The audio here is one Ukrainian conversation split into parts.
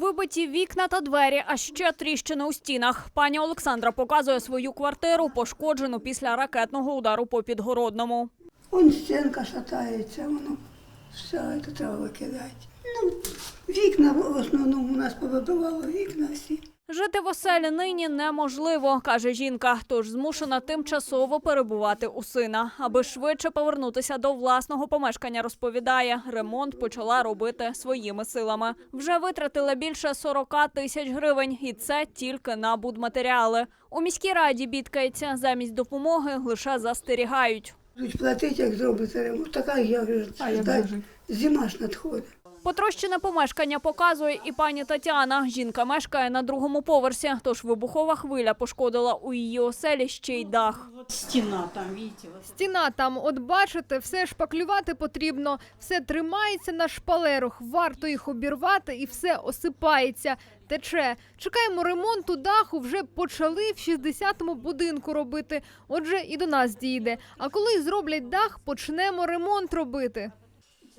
Вибиті вікна та двері, а ще тріщини у стінах. Пані Олександра показує свою квартиру, пошкоджену після ракетного удару по підгородному. Он стінка шатається, воно все це треба викидати. Ну, вікна в основному у нас повибивало вікна всі. Жити в оселі нині неможливо, каже жінка, тож змушена тимчасово перебувати у сина. Аби швидше повернутися до власного помешкання, розповідає, ремонт почала робити своїми силами. Вже витратила більше 40 тисяч гривень, і це тільки на будматеріали. У міській раді бідкається замість допомоги лише застерігають. Будуть платити, як зробити ремонт. Така як же. Зима ж надходить. Потрощене помешкання показує і пані Тетяна. Жінка мешкає на другому поверсі, тож вибухова хвиля пошкодила у її оселі ще й дах. Вот стена там, видите, вот Стіна там, от бачите, все шпаклювати потрібно, все тримається на шпалерах, варто їх обірвати і все осипається, тече. Чекаємо ремонту даху, вже почали в 60-му будинку робити, отже і до нас дійде. А коли зроблять дах, почнемо ремонт робити.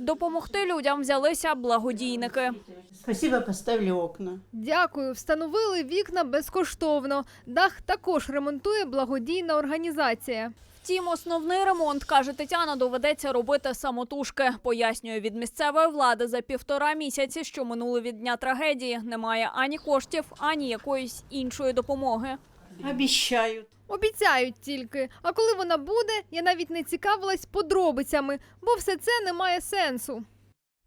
Допомогти людям взялися благодійники. Спасибо, поставили окна. Дякую, встановили вікна безкоштовно. Дах також ремонтує благодійна організація. Втім, основний ремонт, каже Тетяна, доведеться робити самотужки. Пояснює від місцевої влади за півтора місяці, що минули від дня трагедії. Немає ані коштів, ані якоїсь іншої допомоги. Обещают. Обіцяють тільки. А коли вона буде, я навіть не цікавилась подробицями, бо все це не має сенсу.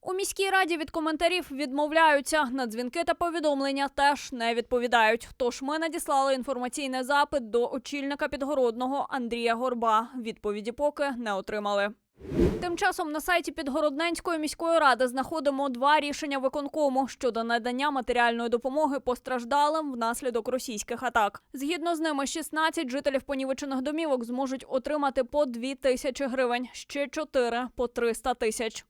У міській раді від коментарів відмовляються. На дзвінки та повідомлення теж не відповідають. Тож ми надіслали інформаційний запит до очільника підгородного Андрія Горба. Відповіді поки не отримали. Тим часом на сайті Підгородненської міської ради знаходимо два рішення виконкому щодо надання матеріальної допомоги постраждалим внаслідок російських атак. Згідно з ними, 16 жителів понівечених домівок зможуть отримати по 2 тисячі гривень, ще 4 – по 300 тисяч.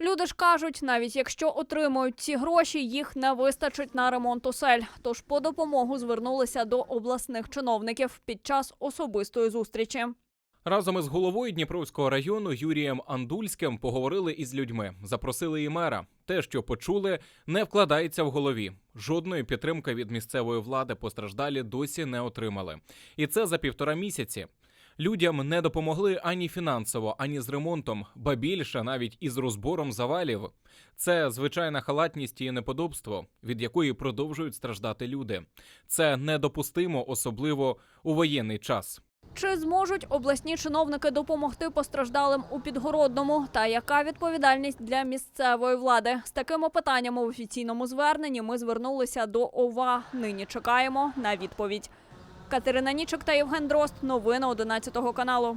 Люди ж кажуть, навіть якщо отримують ці гроші, їх не вистачить на ремонт осель. Тож по допомогу звернулися до обласних чиновників під час особистої зустрічі. Разом із головою Дніпровського району Юрієм Андульським поговорили із людьми, запросили і мера. Те, що почули, не вкладається в голові. Жодної підтримки від місцевої влади постраждалі досі не отримали. І це за півтора місяці. Людям не допомогли ані фінансово, ані з ремонтом, ба більше навіть із розбором завалів. Це звичайна халатність і неподобство, від якої продовжують страждати люди. Це недопустимо, особливо у воєнний час. Чи зможуть обласні чиновники допомогти постраждалим у підгородному? Та яка відповідальність для місцевої влади? З такими питаннями в офіційному зверненні ми звернулися до ОВА. Нині чекаємо на відповідь. Катерина Нічок та Євген Дрозд. Новини 11 каналу.